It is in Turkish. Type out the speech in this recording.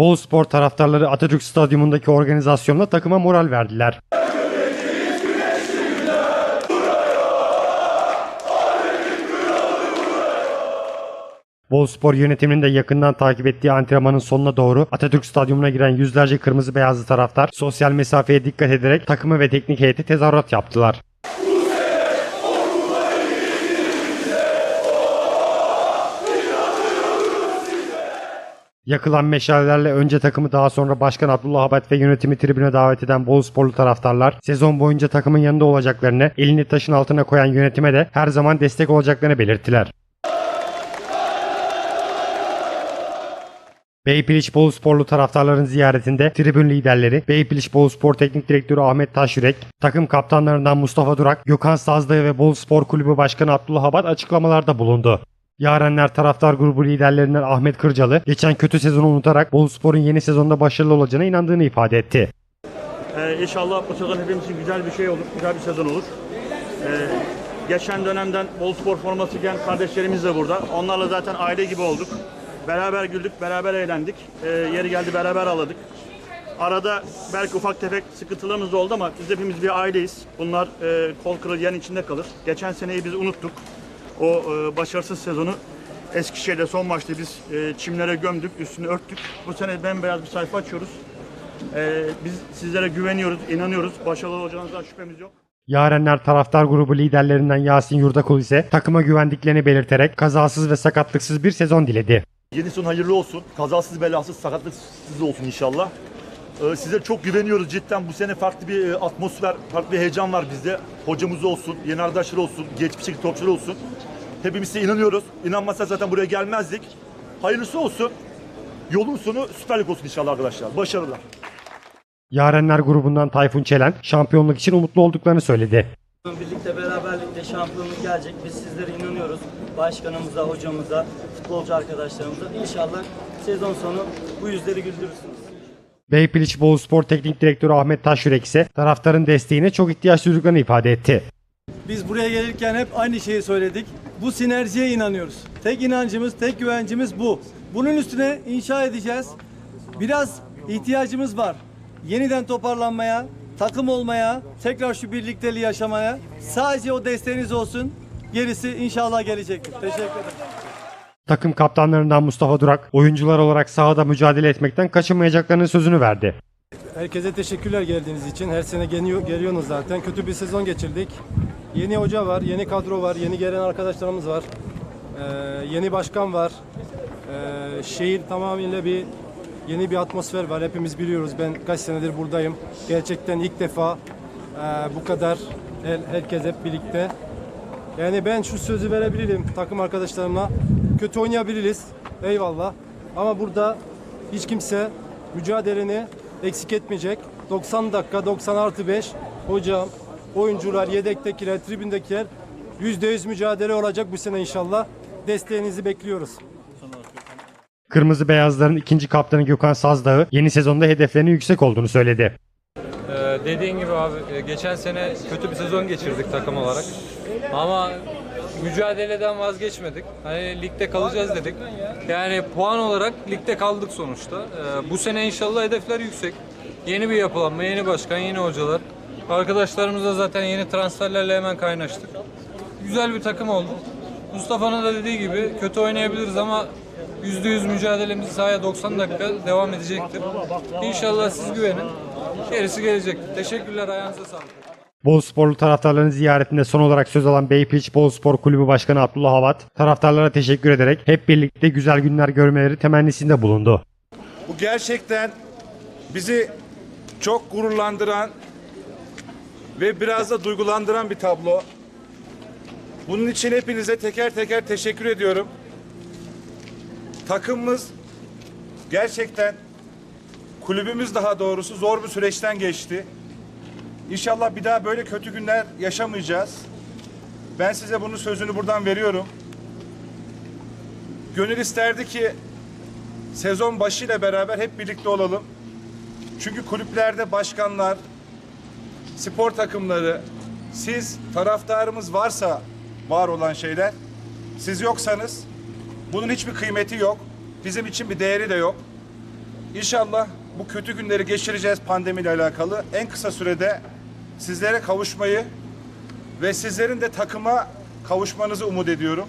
Bol Spor taraftarları Atatürk Stadyumundaki organizasyonla takıma moral verdiler. Bol Spor yönetiminin de yakından takip ettiği antrenmanın sonuna doğru Atatürk Stadyumuna giren yüzlerce kırmızı beyazlı taraftar sosyal mesafeye dikkat ederek takımı ve teknik heyeti tezahürat yaptılar. Yakılan meşalelerle önce takımı daha sonra Başkan Abdullah Habat ve yönetimi tribüne davet eden Bol Sporlu taraftarlar sezon boyunca takımın yanında olacaklarını, elini taşın altına koyan yönetime de her zaman destek olacaklarını belirttiler. Beypiliç Bolu Sporlu taraftarların ziyaretinde tribün liderleri Beypiliç Bolu Spor Teknik Direktörü Ahmet Taşyürek, takım kaptanlarından Mustafa Durak, Gökhan Sazdağ ve Bolu Spor Kulübü Başkanı Abdullah Habat açıklamalarda bulundu. Yarenler taraftar grubu liderlerinden Ahmet Kırcalı, geçen kötü sezonu unutarak Bolu Spor'un yeni sezonda başarılı olacağına inandığını ifade etti. Ee, inşallah bu sezon hepimiz için güzel bir şey olur, güzel bir sezon olur. Ee, geçen dönemden bol spor forması giyen kardeşlerimiz de burada. Onlarla zaten aile gibi olduk. Beraber güldük, beraber eğlendik. Ee, yeri geldi beraber ağladık. Arada belki ufak tefek sıkıntılarımız da oldu ama biz hepimiz bir aileyiz. Bunlar e, kol kırığı yan içinde kalır. Geçen seneyi biz unuttuk. O e, başarısız sezonu Eskişehir'de son maçta biz e, çimlere gömdük, üstünü örttük. Bu sene bembeyaz bir sayfa açıyoruz. Ee, biz sizlere güveniyoruz, inanıyoruz. Başarılı olacağınızdan şüphemiz yok. Yarenler taraftar grubu liderlerinden Yasin Yurdakul ise takıma güvendiklerini belirterek kazasız ve sakatlıksız bir sezon diledi. Yeni son hayırlı olsun. Kazasız belasız sakatlıksız olsun inşallah. Ee, size çok güveniyoruz cidden. Bu sene farklı bir e, atmosfer, farklı bir heyecan var bizde. Hocamız olsun, yeni arkadaşlar olsun, geçmişteki topçular olsun. Hepimiz size inanıyoruz. İnanmazsak zaten buraya gelmezdik. Hayırlısı olsun. Yolun sonu Süper Lig olsun inşallah arkadaşlar. Başarılar. Yarenler grubundan Tayfun Çelen şampiyonluk için umutlu olduklarını söyledi. Birlikte beraberlikte şampiyonluk gelecek. Biz sizlere inanıyoruz. Başkanımıza, hocamıza, futbolcu arkadaşlarımıza. İnşallah sezon sonu bu yüzleri güldürürsünüz. Beypiliç Bolu Spor Teknik Direktörü Ahmet Taşyürek ise taraftarın desteğine çok ihtiyaç duyduklarını ifade etti. Biz buraya gelirken hep aynı şeyi söyledik. Bu sinerjiye inanıyoruz. Tek inancımız, tek güvencimiz bu. Bunun üstüne inşa edeceğiz. Biraz ihtiyacımız var. Yeniden toparlanmaya, takım olmaya, tekrar şu birlikteliği yaşamaya. Sadece o desteğiniz olsun. Gerisi inşallah gelecektir. Teşekkür ederim. Takım kaptanlarından Mustafa Durak, oyuncular olarak sahada mücadele etmekten kaçınmayacaklarının sözünü verdi. Herkese teşekkürler geldiğiniz için. Her sene geliyor, geliyorsunuz zaten. Kötü bir sezon geçirdik. Yeni hoca var, yeni kadro var, yeni gelen arkadaşlarımız var. Ee, yeni başkan var. Ee, şehir tamamıyla bir yeni bir atmosfer var. Hepimiz biliyoruz. Ben kaç senedir buradayım. Gerçekten ilk defa e, bu kadar her- herkes hep birlikte. Yani ben şu sözü verebilirim takım arkadaşlarımla. Kötü oynayabiliriz. Eyvallah. Ama burada hiç kimse mücadeleni eksik etmeyecek. 90 dakika 90 artı 5 hocam, oyuncular, yedektekiler, tribündekiler %100 mücadele olacak bu sene inşallah. Desteğinizi bekliyoruz. Kırmızı Beyazların ikinci kaptanı Gökhan Sazdağ yeni sezonda hedeflerinin yüksek olduğunu söyledi. Ee, dediğin gibi abi e, geçen sene kötü bir sezon geçirdik takım olarak. Ama mücadeleden vazgeçmedik. Hani ligde kalacağız dedik. Yani puan olarak ligde kaldık sonuçta. Ee, bu sene inşallah hedefler yüksek. Yeni bir yapılanma, yeni başkan, yeni hocalar. Arkadaşlarımızla zaten yeni transferlerle hemen kaynaştık. Güzel bir takım oldu. Mustafa'nın da dediği gibi kötü oynayabiliriz ama %100 mücadelemiz sahaya 90 dakika devam edecektir. İnşallah siz güvenin. Gerisi gelecektir. Teşekkürler. Ayağınıza sağlık. Bol sporlu taraftarların ziyaretinde son olarak söz alan Beypiliç Bol Spor Kulübü Başkanı Abdullah Havat, taraftarlara teşekkür ederek hep birlikte güzel günler görmeleri temennisinde bulundu. Bu gerçekten bizi çok gururlandıran ve biraz da duygulandıran bir tablo. Bunun için hepinize teker teker teşekkür ediyorum. Takımımız gerçekten kulübümüz daha doğrusu zor bir süreçten geçti. İnşallah bir daha böyle kötü günler yaşamayacağız. Ben size bunun sözünü buradan veriyorum. Gönül isterdi ki sezon başıyla beraber hep birlikte olalım. Çünkü kulüplerde başkanlar, spor takımları, siz taraftarımız varsa var olan şeyler, siz yoksanız bunun hiçbir kıymeti yok. Bizim için bir değeri de yok. İnşallah bu kötü günleri geçireceğiz pandemiyle alakalı. En kısa sürede sizlere kavuşmayı ve sizlerin de takıma kavuşmanızı umut ediyorum.